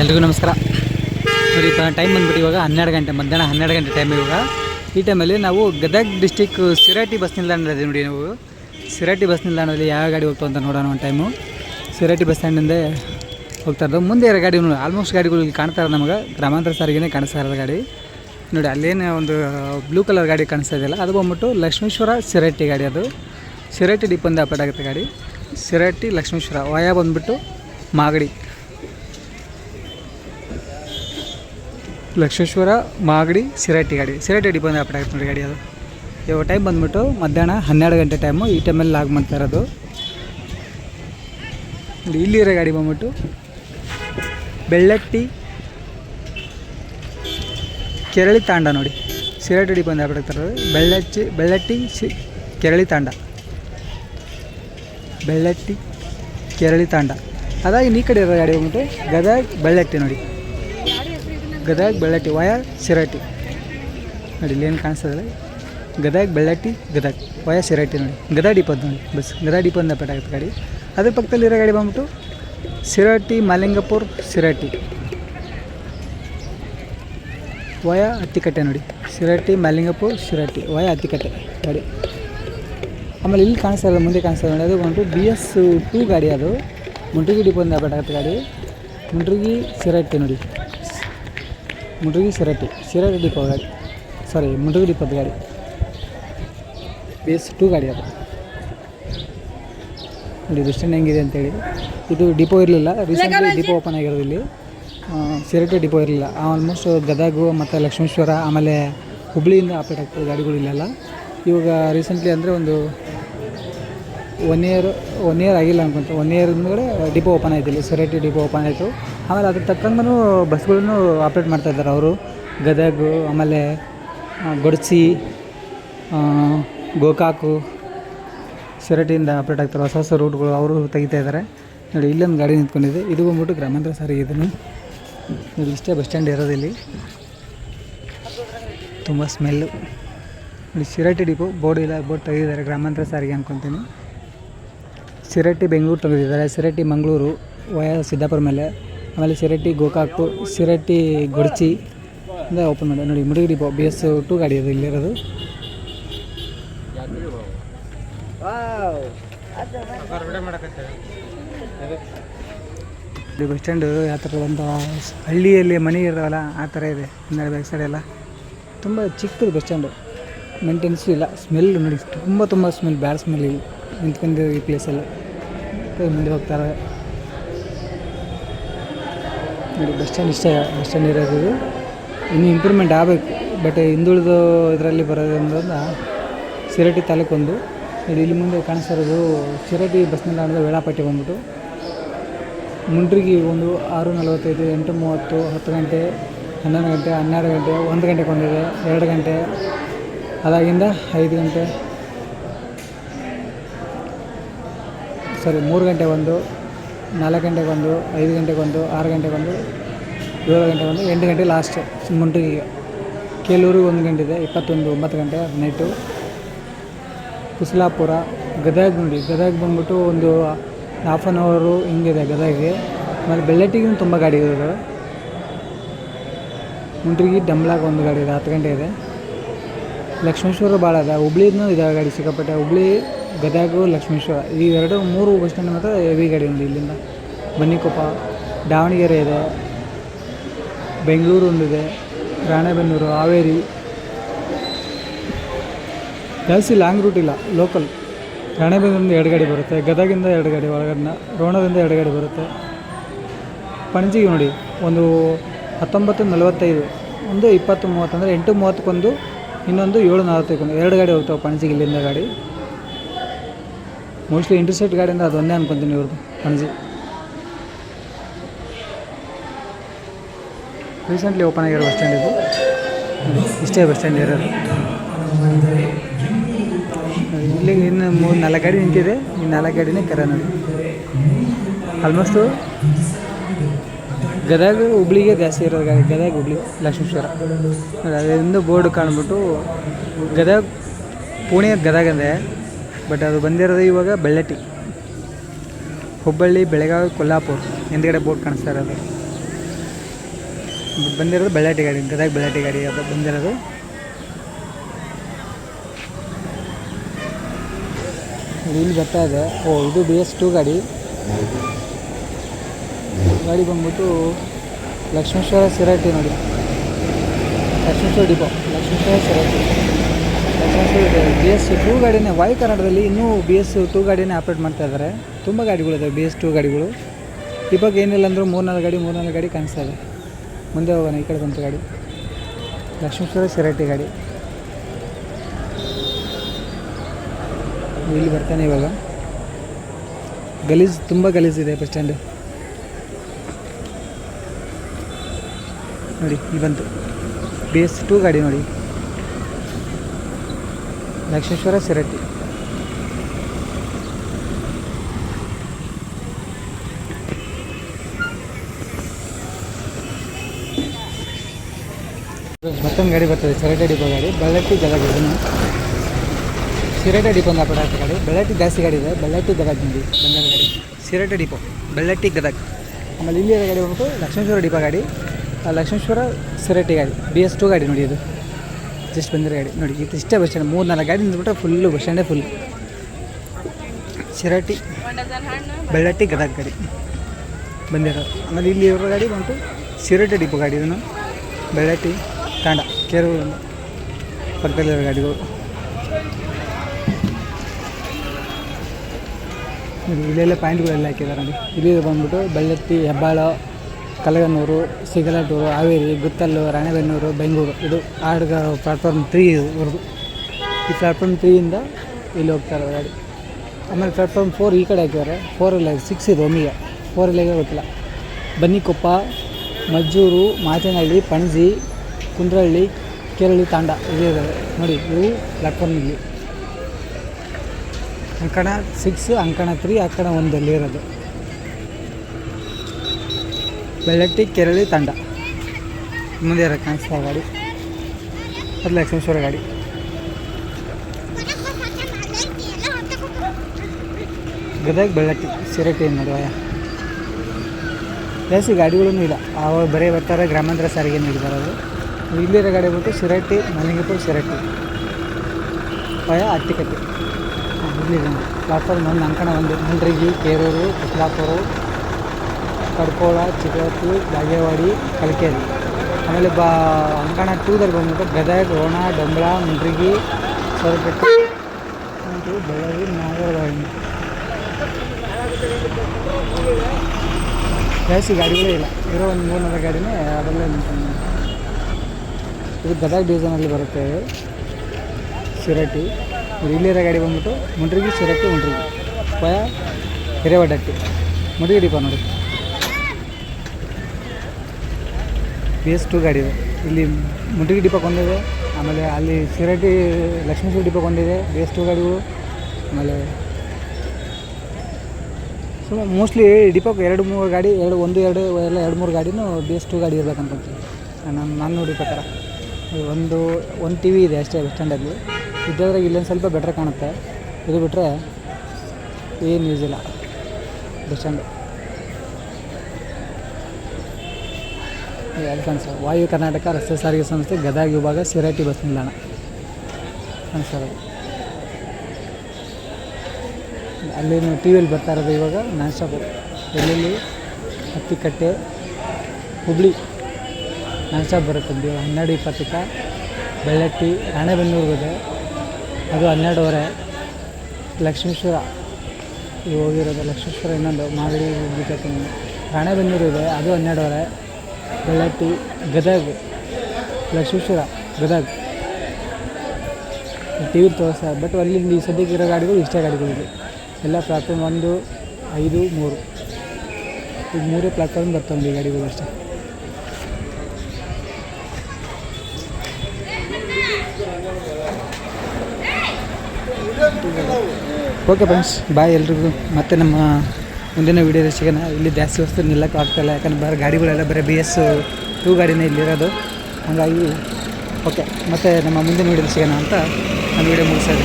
ಎಲ್ರಿಗೂ ನಮಸ್ಕಾರ. ನೋಡಿ ಟೈಮ್ ಬಂದ್ಬಿಟ್ಟು ಇವಾಗ ಹನ್ನೆರಡು ಗಂಟೆ, ಮಧ್ಯಾಹ್ನ ಹನ್ನೆರಡು ಗಂಟೆ ಟೈಮ್ ಇವಾಗ. ಈ ಟೈಮಲ್ಲಿ ನಾವು ಗದಗ್ ಡಿಸ್ಟಿಕ್ ಸಿರಾಟಿ ಬಸ್ ನಿಲ್ದಾಣದಲ್ಲಿ ನೋಡಿ ನಾವು. ಸಿರಾಟಿ ಬಸ್ ನಿಲ್ದಾಣದಲ್ಲಿ ಯಾವ ಗಾಡಿ ಹೋಗ್ತಾವ ಅಂತ ನೋಡೋಣ ಒಂದು ಟೈಮು ಸಿರಾಟಿ ಬಸ್ ಸ್ಟ್ಯಾಂಡಿಂದ ಹೋಗ್ತಾ ಇರೋದು. ಮುಂದೆ ಇರೋ ಗಾಡಿ ಆಲ್ಮೋಸ್ಟ್ ಗಾಡಿಗಳು ಇಲ್ಲಿ ಕಾಣ್ತಾ ಇರೋದು ನಮಗೆ. ಗ್ರಾಮಾಂತರ ಸಾರಿಗೆನೇ ಕಾಣಿಸ್ತಾ ಇರೋದು ಗಾಡಿ. ನೋಡಿ, ಅಲ್ಲೇನು ಒಂದು ಬ್ಲೂ ಕಲರ್ ಗಾಡಿ ಕಾಣಿಸ್ತಾ ಇದೆಯಲ್ಲ ಅದು ಬಂದ್ಬಿಟ್ಟು ಲಕ್ಷ್ಮೇಶ್ವರ ಸಿರಟ್ಟಿ ಗಾಡಿ ಅದು. ಸಿರಟ್ಟಿ ಡಿಪಂದ ಅಪಡಾಗುತ್ತೆ ಗಾಡಿ. ಸಿರಟ್ಟಿ ಲಕ್ಷ್ಮೇಶ್ವರ, ವಯ ಬಂದ್ಬಿಟ್ಟು ಮಾಗಡಿ. ಲಕ್ಷ್ಮೇಶ್ವರ, ಮಾಗಡಿ, ಸಿರಾಟಿ ಗಾಡಿ. ಸಿರಾಟಿ ಗಾಡಿ ಬಂದು ಅಪೇಟ್ ಆಗುತ್ತೆ ನೋಡಿ ಗಾಡಿ ಅದು. ಇವಾಗ ಟೈಮ್ ಬಂದ್ಬಿಟ್ಟು ಮಧ್ಯಾಹ್ನ ಹನ್ನೆರಡು ಗಂಟೆ ಟೈಮು ಈ ಟೈಮಲ್ಲಿ ಲಾಗ್ ಮಾಡ್ತಾ ಇರೋದು. ಇಲ್ಲಿರೋ ಗಾಡಿ ಬಂದ್ಬಿಟ್ಟು ಬೆಳ್ಳಟ್ಟಿ, ಕೆರಳಿ ತಾಂಡ ನೋಡಿ. ಸಿರಟ್ಟಿ ಡಿಪಂದ ಅಪೇಟ್ ಇರೋದು. ಬೆಳ್ಳಚ್ಚಿ ಬೆಳ್ಳಟ್ಟಿ, ಸಿ, ಕೆರಳಿ ತಾಂಡ. ಬೆಳ್ಳಟ್ಟಿ, ಕೆರಳಿ ತಾಂಡ. ಅದಾಗಿ ಈ ಕಡೆ ಇರೋ ಗಾಡಿ ಬಂದ್ಬಿಟ್ಟು ಗದಗ ಬೆಳ್ಳಟ್ಟಿ ನೋಡಿ. ಗದಗ್ ಬೆಳ್ಳಟ್ಟಿ ವಯ ಸಿರಾಟಿ ನೋಡಿ, ಇಲ್ಲಿ ಏನು ಕಾಣಿಸ್ತದಲ್ಲ ಗದಗ ಬೆಳ್ಳಟ್ಟಿ, ಗದಗ ವಯ ಸಿರಾಟಿ ನೋಡಿ. ಗದಾ ಡಿಪೋದ ನೋಡಿ, ಬಸ್. ಗದಾ ಡಿಪಂದ ಪೇಟಾಗುತ್ತೆ ಗಾಡಿ. ಅದ್ರ ಪಕ್ಕದಲ್ಲಿರೋ ಗಾಡಿ ಬಂದ್ಬಿಟ್ಟು ಸಿರಾಟಿ ಮಾಲಿಂಗಪುರ್ ಸಿರಾಟಿ ವಯ ಹತ್ತಿಕಟ್ಟೆ ನೋಡಿ. ಸಿರಾಟಿ ಮಾಲಿಂಗಪುರ್ ಸಿರಾಟಿ ವಯ ಹತ್ತಿಕಟ್ಟೆ ಗಾಡಿ. ಆಮೇಲೆ ಇಲ್ಲಿ ಕಾಣಿಸ್ತಾ ಇಲ್ಲ ಮುಂದೆ ಕಾಣಿಸ್ತಾ ನೋಡಿ. ಅದು ಬಂದ್ಬಿಟ್ಟು ಬಿ ಎಸ್ ಟೂ ಗಾಡಿ ಅದು. ಮುಂಡ್ರಿಗಿ ಡಿಪೋದಿಂದ ಗಾಡಿ. ಮುಂಡ್ರಿಗಿ ಸಿರಾಟಿ ನೋಡಿ. ಮುಂಡ್ರಿಗಿ ಸಿರಟ್ಟಿ ಸಿರಟ್ಟಿ ಡಿಪೋ ಗಾಡಿ. ಸಾರಿ ಮುಂಡುಗಿ ಡಿಪೋದ ಗಾಡಿ. ಬಿ ಎಸ್ ಟೂ ಗಾಡಿ ಅದು. ನೋಡಿ ಬಸ್ ಸ್ಟ್ಯಾಂಡ್ ಹೆಂಗಿದೆ ಅಂತೇಳಿ ಇದು ಡಿಪೋ ಇರಲಿಲ್ಲ. ರೀಸೆಂಟ್ಲಿ ಡಿಪೋ ಓಪನ್ ಆಗಿರೋದು ಇಲ್ಲಿ. ಸಿರಟಿ ಡಿಪೋ ಇರಲಿಲ್ಲ. ಆಲ್ಮೋಸ್ಟ್ ಗದಗು ಮತ್ತು ಲಕ್ಷ್ಮೇಶ್ವರ ಆಮೇಲೆ ಹುಬ್ಳಿಯಿಂದ ಆಪರೇಟ್ ಆಗ್ತದೆ ಗಾಡಿಗಳು ಇಲ್ಲೆಲ್ಲ. ಇವಾಗ ರೀಸೆಂಟ್ಲಿ ಅಂದರೆ ಒಂದು ಒನ್ ಇಯರ್ ಒನ್ ಇಯರ್ ಆಗಿಲ್ಲ ಅನ್ಕೊಂತ. ಒನ್ ಇಯರ್ ಹಿಂದ್ಗಡೆ ಡಿಪೋ ಓಪನ್ ಆಯ್ತು ಇಲ್ಲಿ. ಸಿರಟಿ ಡಿಪೋ ಓಪನ್ ಆಯಿತು. ಆಮೇಲೆ ಅದ್ರ ತಕ್ಕಂಗೂ ಬಸ್ಗಳನ್ನು ಆಪ್ರೇಟ್ ಮಾಡ್ತಾ ಇದ್ದಾರೆ ಅವರು. ಗದಗು, ಆಮೇಲೆ ಗೊಡ್ಸಿ ಗೋಕಾಕು ಸಿರಟಿಯಿಂದ ಆಪ್ರೇಟ್ ಆಗ್ತಾರೆ. ಹೊಸ ಹೊಸ ರೂಟ್ಗಳು ಅವರು ತೆಗಿತಾಯಿದ್ದಾರೆ ನೋಡಿ ಇಲ್ಲೊಂದು ಗಾಡಿ ನಿಂತ್ಕೊಂಡಿದೆ. ಇದು ಬಂದ್ಬಿಟ್ಟು ಗ್ರಾಮಾಂತರ ಸಾರಿಗೆ ಇದನ್ನು. ನೋಡಿ, ಇಷ್ಟೇ ಬಸ್ ಸ್ಟ್ಯಾಂಡ್ ಇರೋದು ಇಲ್ಲಿ. ತುಂಬ ಸ್ಮೆಲ್ಲು ನೋಡಿ ಸಿರಟಿ ಡಿಪೋ ಬೋರ್ಡ್ ಇಲ್ಲ, ಬೋರ್ಡ್ ತೆಗೆದಿದ್ದಾರೆ ಗ್ರಾಮಾಂತರ ಸಾರಿಗೆ ಅಂದ್ಕೊತೀನಿ ಶಿರಟ್ಟಿ ಬೆಂಗಳೂರು ತೆಗೆದಿದ್ದಾರೆ. ಸಿರಟಿ ಮಂಗಳೂರು, ವಯ, ಸಿದ್ದಾಪುರ ಮೇಲೆ. ಆಮೇಲೆ ಸಿರಟ್ಟಿ ಗೋಕಾಕು ಸಿರಟ್ಟಿ ಗೊಡ್ಚಿ ಇಂದ ಓಪನ್ ಮಾಡಿ ನೋಡಿ Mundargi depot B S two ಗಾಡಿ ಅದು ಇಲ್ಲಿರೋದು. ಬಸ್ ಸ್ಟ್ಯಾಂಡು ಯಾವ ಥರ ಒಂದು ಹಳ್ಳಿಯಲ್ಲಿ ಮನೆ ಇರೋಲ್ಲ ಆ ಥರ ಇದೆ. ಹಿಂದೆ ಬ್ಯಾಕ್ ಸೈಡೆಲ್ಲ ತುಂಬ ಚಿಕ್ಕದು ಬಸ್ ಸ್ಟ್ಯಾಂಡು. ಮೇಂಟೆನ್ಸು ಇಲ್ಲ. ಸ್ಮೆಲ್ ನೋಡಿ ತುಂಬ ತುಂಬ ಸ್ಮೆಲ್ ಬ್ಯಾಡ್ ಸ್ಮೆಲ್ ಇಲ್ಲಿ ನಿಂತ್ಕೊಂಡಿರೋ ಈ ಪ್ಲೇಸಲ್ಲಿ ಮುಂದೆ ಹೋಗ್ತಾರೆ. ನೋಡಿ ಬಸ್ ಸ್ಟ್ಯಾಂಡ್ ಇಷ್ಟ ಬಸ್ ಸ್ಟ್ಯಾಂಡ್ ಇರೋದು. ಇದು. ಇನ್ನೂ ಇಂಪ್ರೂವ್ಮೆಂಟ್ ಆಗಬೇಕು. ಬಟ್ ಹಿಂದುಳಿದು ಇದರಲ್ಲಿ ಬರೋದ್ರಿಂದ ಸಿರಟಿ ತಾಲೂಕೊಂದು. ನೋಡಿ ಇಲ್ಲಿ ಮುಂದೆ ಕಾಣಿಸ್ತಾ ಇರೋದು ಸಿರಟಿ ಬಸ್ ನಿಲ್ದಾಣದ ವೇಳಾಪಟ್ಟಿ ಬಂದ್ಬಿಟ್ಟು. ಮುಂಡ್ರಿಗೆ ಒಂದು ಆರು ನಲವತ್ತೈದು, ಎಂಟು ಮೂವತ್ತು, ಹತ್ತು ಗಂಟೆ ಹನ್ನೊಂದು ಗಂಟೆ, ಹನ್ನೆರಡು ಗಂಟೆ, ಒಂದು ಗಂಟೆ ಕೊಂಡಿದೆ ಎರಡು ಗಂಟೆ. ಅದಾಗಿಂದ ಐದು ಗಂಟೆ. ಸರಿ ಮೂರು ಗಂಟೆ ಒಂದು. ನಾಲ್ಕು ಗಂಟೆಗೆ ಒಂದು ಐದು ಗಂಟೆಗೆ ಒಂದು ಆರು ಗಂಟೆಗೆ ಒಂದು ಏಳು ಗಂಟೆಗೆ ಒಂದು ಎಂಟು ಗಂಟೆ ಲಾಸ್ಟ್ ಮುಂಟಿಗೆ. ಕೇಲೂರಿಗೆ ಒಂದು ಗಂಟೆ ಇದೆ, ಇಪ್ಪತ್ತೊಂದು, ಒಂಬತ್ತು ಗಂಟೆ ನೈಟು ಕುಸಲಾಪುರ, ಗದಗ ನೋಡಿ. ಗದಗ ಬಂದ್ಬಿಟ್ಟು ಒಂದು ಹಾಫ್ ಆನ್ ಅವರು ಹಿಂಗಿದೆ ಗದಗಿಗೆ. ಆಮೇಲೆ ಬೆಳ್ಳಟ್ಟಿಗೂ ತುಂಬ ಗಾಡಿ ಇರೋದು. ಮುಂಟಿಗೆ ಡಂಬ್ಲಾಗ ಒಂದು ಗಾಡಿ ಇದೆ, ಹತ್ತು ಗಂಟೆ ಇದೆ. ಲಕ್ಷ್ಮೇಶ್ವರ ಭಾಳ ಇದೆ. ಹುಬ್ಳಿದೂ ಇದೆ ಗಾಡಿ ಸಿಕ್ಕಾಪಟ್ಟೆ. ಹುಬ್ಳಿ ಗದಗು, ಲಕ್ಷ್ಮೇಶ್ವರ, ಈ ಎರಡು ಮೂರು ಬಸ್ ಸ್ಟ್ಯಾಂಡ್ ಮಾತ್ರ ಹೆವಿ ಗಾಡಿ ಉಂಟು ಇಲ್ಲಿಂದ. ಬನ್ನಿಕೊಪ್ಪ, ದಾವಣಗೆರೆ ಇದೆ, ಬೆಂಗಳೂರು ಒಂದಿದೆ ರಾಣೆಬೆನ್ನೂರು, ಹಾವೇರಿ. ಜಾಸ್ತಿ ಲಾಂಗ್ ರೂಟ್ ಇಲ್ಲ ಲೋಕಲ್ ರಾಣೆಬೆನ್ನೂರಿಂದ ಎರಡು ಗಾಡಿ ಬರುತ್ತೆ, ಗದಗಿಂದ ಎರಡು ಗಾಡಿ ಒಳಗಡೆ ರೋಣದಿಂದ ಎರಡು ಗಾಡಿ ಬರುತ್ತೆ. ಪಣಜಿಗೆ ನೋಡಿ, ಒಂದು ಹತ್ತೊಂಬತ್ತು ನಲವತ್ತೈದು, ಒಂದು ಇಪ್ಪತ್ತು ಮೂವತ್ತು, ಅಂದರೆ ಎಂಟು ಮೂವತ್ತಕ್ಕೊಂದು, ಇನ್ನೊಂದು ಏಳು ನಲವತ್ತೈದು, ಎರಡು ಗಾಡಿ ಹೋಗ್ತಾವೆ ಪಣಜಿಗೆ ಇಲ್ಲಿಂದ ಗಾಡಿ. ಮೋಸ್ಟ್ಲಿ ಇಂಟರ್ಸೆಟ್ ಗಾಡಿಯಿಂದ ಒಂದೇ ಅನ್ಕೊಂತೀನಿ ಇವ್ರದ್ದು ಪಣಜಿ ರೀಸೆಂಟ್ಲಿ ಓಪನ್ ಆಗಿರೋ ಬಸ್ ಸ್ಟ್ಯಾಂಡ್ ಇದು. ಇಷ್ಟೇ ಬಸ್ ಸ್ಟ್ಯಾಂಡ್ ಇರೋದು. ಇಲ್ಲಿ ಇನ್ನು ಮೂರು ನಾಲ್ಕು ಗಾಡಿ ನಿಂತಿದೆ, ಈ ನಾಲ್ಕು ಗಾಡಿನೇ ಕರೆ ಆಲ್ಮೋಸ್ಟು ಗದಗ ಹುಬ್ಳಿಗೆ ಜಾಸ್ತಿ ಇರೋದು ಗಾಡಿ, ಗದಗ ಹುಬ್ಳಿ, ಲಕ್ಷ್ಮೇಶ್ವರ. ಅದರಿಂದ ಬೋರ್ಡ್ ಕಾಣ್ಬಿಟ್ಟು ಗದಗ ಪುಣೆ ಗದಗ ಅಂದೆ ಬಟ್ ಅದು ಬಂದಿರೋದು ಇವಾಗ ಬೆಳ್ಳಟ್ಟಿ. ಹುಬ್ಬಳ್ಳಿ, ಬೆಳಗಾವಿ, ಕೊಲ್ಲಾಪುರ. ಹಿಂದ್ಗಡೆ ಬೋರ್ಡ್ ಕಾಣಿಸ್ತಾ ಇರೋದು. ಬಂದಿರೋದು ಬೆಳ್ಳಾಟಿ ಗಾಡಿ, ಗದಗ ಬೆಳ್ಳಾಟಿ ಗಾಡಿ ಅದು ಬಂದಿರೋದು. ಇಲ್ಲಿ ಬರ್ತಾ ಇದೆ. ಓ, ಇದು ಬಿ ಎಸ್ ಟು ಗಾಡಿ. ಗಾಡಿ ಬಂದ್ಬಿಟ್ಟು ಲಕ್ಷ್ಮೇಶ್ವರ ಸಿರಾಟಿ ನೋಡಿ. Lakshmeshwar depot Lakshmeshwar Shirahatti. B S two ಗಾಡಿನೇ ವಾಯು ಕನ್ನಡದಲ್ಲಿ ಇನ್ನೂ ಬಿ ಎಸ್ ಟೂ ಗಾಡಿನೇ ಆಪ್ರೇಟ್ ಮಾಡ್ತಾ ಇದ್ದಾರೆ. ತುಂಬ ಗಾಡಿಗಳಿದ್ದಾವೆ ಬಿ ಎಸ್ ಟೂ ಗಾಡಿಗಳು. ಇವಾಗ ಏನಿಲ್ಲ ಅಂದರೂ ಮೂರ್ನಾಲ್ಕು ಗಾಡಿ ಮೂರ್ನಾಲ್ಕು ಗಾಡಿ ಕಾಣಿಸ್ತಾ ಇದೆ. ಮುಂದೆ ಹೋಗೋಣ, ಈ ಕಡೆ ಬಂತು ಗಾಡಿ. ಲಕ್ಷ್ಮೇಶ್ವರ ಸಿರಟಿ ಗಾಡಿ. ಇಲ್ಲಿ ಬರ್ತಾನೆ ಇವಾಗ. ಗಲೀಜು, ತುಂಬ ಗಲೀಜಿದೆ ಬಸ್ ಸ್ಟ್ಯಾಂಡ್. ನೋಡಿ ಇಲ್ಲಿ ಬಂತು. ಬಿ ಎಸ್ ಟೂ ಗಾಡಿ ನೋಡಿ. ಲಕ್ಷ್ಮೇಶ್ವರ ಸಿರಟ್ಟಿ ಮತ್ತೊಂದು ಗಾಡಿ ಬರ್ತದೆ, ಸಿರಟೆ ಡಿಪೋ ಗಾಡಿ ಬೆಳ್ಳಟ್ಟಿ ಗದಗ ಇದನ್ನು ಸಿರಟೆ ಡಿಪೋ ಅಪಡ ಗಾಡಿ ಬೆಳ್ಳಟ್ಟಿ ಜಾಸ್ತಿ ಗಾಡಿ ಇದೆ ಬೆಳ್ಳಟ್ಟಿ ಗದಗ ಬಂದರ ಗಾಡಿ. ಸಿರಟೆ ಡಿಪೋ ಬೆಳ್ಳಟ್ಟಿ ಗದಗ್. ಆಮೇಲೆ ಇಲ್ಲಿ ಗಾಡಿ ಬಂದ್ಬಿಟ್ಟು ಲಕ್ಷ್ಮೇಶ್ವರ ಡಿಪೋ ಗಾಡಿ ಲಕ್ಷ್ಮೇಶ್ವರ ಸಿರಟಿ ಗಾಡಿ ಬಿ ಎಸ್ ಟು ಗಾಡಿ ನೋಡಿ ಇದು. ಜಸ್ಟ್ ಬಂದಿರೋ ಗಾಡಿ. ನೋಡಿ ಇಷ್ಟೇ ಬಸ್ ಸ್ಟ್ಯಾಂಡ್ ಮೂರು ನಾಲ್ಕು ಗಾಡಿ ನಿಂತ್ಬಿಟ್ರೆ ಫುಲ್ಲು ಬಸ್ ಸ್ಟ್ಯಾಂಡೇ ಫುಲ್ ಶಿರಾಟಿ, ಬೆಳ್ಳಟ್ಟಿ ಗದಗ ಗಾಡಿ. ಬಂದಿರೋ, ಆಮೇಲೆ ಇಲ್ಲಿ ಇರೋ ಗಾಡಿ ಬಂತು ಸಿರಟಿ ಡಿಪೋ ಗಾಡಿ ಇದನ್ನು. ಬೆಳ್ಳಟ್ಟಿ, ತಾಂಡ ಕೇರೂರು ಪಕ್ಕದಲ್ಲಿರೋ ಗಾಡಿಗಳು. ಇಲ್ಲೆಲ್ಲ ಪಾಯಿಂಟ್ಗಳೆಲ್ಲ ಹಾಕಿದ್ದಾರೆ ನೋಡಿ. ಇಲ್ಲಿ ಬಂದ್ಬಿಟ್ಟು ಬೆಳ್ಳಟ್ಟಿ, ಹೆಬ್ಬಾಳ ಕಲಗನ್ನೂರು ಸಿಗಲಟೂರು ಹಾವೇರಿ, ಗುತ್ತಲ್ಲು, ರಾಣೆಬೆನ್ನೂರು, ಬೆಂಗಳೂರು. ಇದು ಆಡ್ಗ ಪ್ಲಾಟ್ಫಾರ್ಮ್ ತ್ರೀ ಇವ್ರದ್ದು. ಈ ಪ್ಲಾಟ್ಫಾರ್ಮ್ ತ್ರೀಯಿಂದ ಇಲ್ಲಿ ಹೋಗ್ತಾರೆ ಗಾಡಿ. ಆಮೇಲೆ ಪ್ಲಾಟ್ಫಾರ್ಮ್ ಫೋರ್ ಈ ಕಡೆ ಹಾಕಿದ್ದಾರೆ. ಫೋರ್ ಇಲ್ಲ ಸಿಕ್ಸ್ ಇದು ಒಮ್ಮಿಗೆ. ಫೋರ್ ಇಲ್ಲಿಗೆ ಗೊತ್ತಿಲ್ಲ. ಬನ್ನಿಕೊಪ್ಪ, ಮಜ್ಜೂರು, ಮಾತೇನಹಳ್ಳಿ, ಪಣಜಿ, ಕುಂದ್ರಹಳ್ಳಿ, ಕೇರಳಿ, ತಾಂಡ ಇಲ್ಲಿ ನೋಡಿ, ಇವು ಪ್ಲಾಟ್ಫಾರ್ಮ್ ಇಲ್ಲಿ. ಅಂಕಣ ಸಿಕ್ಸ್ ಅಂಕಣ ತ್ರೀ ಅಂಕಣ ಒಂದಲ್ಲಿ ಇರೋದು ಬೆಳ್ಳಟ್ಟಿ, ಕೆರಳಿ ತಂಡ. ಮುಂದೆ ಕಾಣಿಸ್ತಾ ಗಾಡಿ. ಅದು ಲಕ್ಷ್ಮೇಶ್ವರ ಗಾಡಿ. ಗದಗ ಬೆಳ್ಳಟ್ಟಿ, ಸಿರಟಿ ನೋಡುವ. ಜಾಸ್ತಿ ಗಾಡಿಗಳೂ ಇಲ್ಲ. ಅವಾಗ ಬರೀ ಬರ್ತಾರೆ ಗ್ರಾಮಾಂತರ ಸಾರಿಗೆ ಅದು ಇಲ್ಲಿರೋ ಗಾಡಿ ಬಿಟ್ಟು ಸಿರಟ್ಟಿ ಮಲಿಂಗಪುರ ಸಿರಟ್ಟಿ ಪಯ ಅಟ್ಟಿಕಟ್ಟಿ. ಇಲ್ಲಿದೆ. ಪ್ಲಾಟ್ಫಾರ್ಮ್ ಒಂದು ಅಂಕಣ ಒಂದು. ಮುಂಡ್ರಿಗಿ ಕೇರೂರು, ಕುತ್ಲಾಪುರ. ಕಡ್ಕೋಳ ಚಿಕ್ಕಲತ್ತು ಬಾಗೇವಾಡಿ, ಕಲ್ಕೇರಿ. ಆಮೇಲೆ ಬಾ, ಅಂಕಣ ಟೂದಲ್ಲಿ ಬಂದ್ಬಿಟ್ಟು ಗದಗ ರೋಣ ಡಂಬಳ, ಮುಂಡ್ರಿಗಿ ಸೊರಪಟ್ಟಿ ಬೆಳ್ಳಾರಿ ನಾಗರಬಾವಿ ಜಾಸ್ತಿ ಗಾಡಿಗಳೇ ಇಲ್ಲ. ಇರೋ ಒಂದು ಮೂರು ನಾಲ್ಕು ಗಾಡಿನೇ ಅದರಲ್ಲೇ ಇದು ಗದಗ ಡಿವಿಷನಲ್ಲಿ ಬರುತ್ತೆ. ಶಿರಟ್ಟಿ ಇಲ್ಲಿರೋ ಗಾಡಿ ಬಂದ್ಬಿಟ್ಟು ಮುಂಡ್ರಿಗಿ ಶಿರಟ್ಟಿ ಮುಂಡ್ರಿಗಿ. ಪಯ ಹಿರೇವಡಟ್ಟಿ ಮುಡಿಗಿಡಿಪ ನೋಡಿ. ಬಿ ಎಸ್ ಟು ಗಾಡಿ ಇದೆ. ಇಲ್ಲಿ ಮುಂಡ್ರಿಗಿ ಡಿಪಕ್ಕೆ ಒಂದಿದೆ ಆಮೇಲೆ ಅಲ್ಲಿ ಸಿರಟಿ ಲಕ್ಷ್ಮೀಶ್ವರ ಡಿಪಕ್ಕೆ ಒಂದಿದೆ ಬಿ ಎಸ್ ಟು ಗಾಡಿಗಳು, ಆಮೇಲೆ ಸೊ ಮೋಸ್ಟ್ಲಿ ಡಿಪಕ್ ಎರಡು ಮೂರು ಗಾಡಿ, ಎರಡು ಒಂದು, ಎರಡು, ಎಲ್ಲ ಎರಡು ಮೂರು ಗಾಡಿನೂ ಬಿ ಎಸ್ ಟು ಗಾಡಿ ಇರ್ಬೇಕು ಅಂತ ನಾನು ನಾನು ನೋಡಿ ಪ್ರಕಾರ. ಒಂದು ಒಂದು ಟಿ ವಿ ಇದೆ ಅಷ್ಟೇ ಬಸ್ ಸ್ಟ್ಯಾಂಡಲ್ಲಿ. ಇದ್ದಾದ್ರಾಗ ಇಲ್ಲೊಂದು ಸ್ವಲ್ಪ ಬೆಟ್ರ್ ಕಾಣುತ್ತೆ. ಇದು ಬಿಟ್ಟರೆ ಏನು ಯೂಸ್ ಇಲ್ಲ. Bus stand. ಅಲ್ಲಿ ಸರ್ ವಾಯು ಕರ್ನಾಟಕ ರಸ್ತೆ ಸಾರಿಗೆ ಸಂಸ್ಥೆ ಗದಗ ವಿಭಾಗ ಸಿರಾಟಿ ಬಸ್ ನಿಲ್ದಾಣ. ಕಾಣಿಸೋದು ಅಲ್ಲಿ ಟಿ ವಿಯಲ್ಲಿ ಬರ್ತಾ ಇರೋದು ಇವಾಗ, ನಾನ್ ಸ್ಟಾಪ್. ಎಲ್ಲೆಲ್ಲಿ? ಹತ್ತಿಕಟ್ಟೆ, ಹುಬ್ಳಿ. ನಾನ್ ಸ್ಟಾಪ್ ಬರುತ್ತೆ ಹನ್ನೆರಡು ಇಪ್ಪತ್ತಕ್ಕೆ. ಬೆಳ್ಳಟ್ಟಿ ರಾಣೆಬೆನ್ನೂರಿಗಿದೆ ಅದು ಹನ್ನೆರಡುವರೆ. ಲಕ್ಷ್ಮೀಶ್ವರ. ಹೋಗಿರೋದು ಲಕ್ಷ್ಮೇಶ್ವರ ಇನ್ನೊಂದು ಮಾಗಡಿ ರಾಣೆಬೆನ್ನೂರು ಇದೆ, ಅದು ಹನ್ನೆರಡುವರೆ. ಬೆಳ್ಳಟ್ಟಿ ಗದಗ, ಲಕ್ಷ್ಮೇಶ್ವರ, ಗದಗ. ಟಿ ವಿ ತೋರಿಸ ಬಟ್ ಅಲ್ಲಿ ಈ ಸದ್ಯಕ್ಕೆ ಇರೋ ಗಾಡಿಗಳು ಇಷ್ಟೇ ಗಾಡಿಗಳಿದೆ ಎಲ್ಲ ಪ್ಲಾಟ್ಫಾರ್ಮ್ ಒಂದು, ಐದು, ಮೂರು. ಈಗ ಮೂರೇ ಪ್ಲಾಟ್ಫಾರ್ಮ್ ಬರ್ತವೆ ಈ ಗಾಡಿಗಳು ಅಷ್ಟೇ. ಓಕೆ ಫ್ರೆಂಡ್ಸ್ ಬಾಯ್ ಎಲ್ರಿಗೂ. ಮತ್ತೆ ನಮ್ಮ ಮುಂದಿನ ವೀಡಿಯೋ ಸಿಗೋಣ. ಇಲ್ಲಿ ಜಾಸ್ತಿ ವಸ್ತು ನಿಲ್ಲಕ್ಕೆ ಆಗ್ತಾಯಿಲ್ಲ ಯಾಕಂದ್ರೆ ಬೇರೆ ಗಾಡಿಗಳೆಲ್ಲ ಬೇರೆ ಬಿ ಎಸ್ ಟೂ ಗಾಡಿನೇ ಇಲ್ಲಿರೋದು. ಹಾಗಾಗಿ ಓಕೆ ಮತ್ತು ನಮ್ಮ ಮುಂದಿನ ವೀಡಿಯೋ ಸಿಗೋಣ ಅಂತ ನಾನು ವೀಡಿಯೋ ಮುಗಿಸೋದು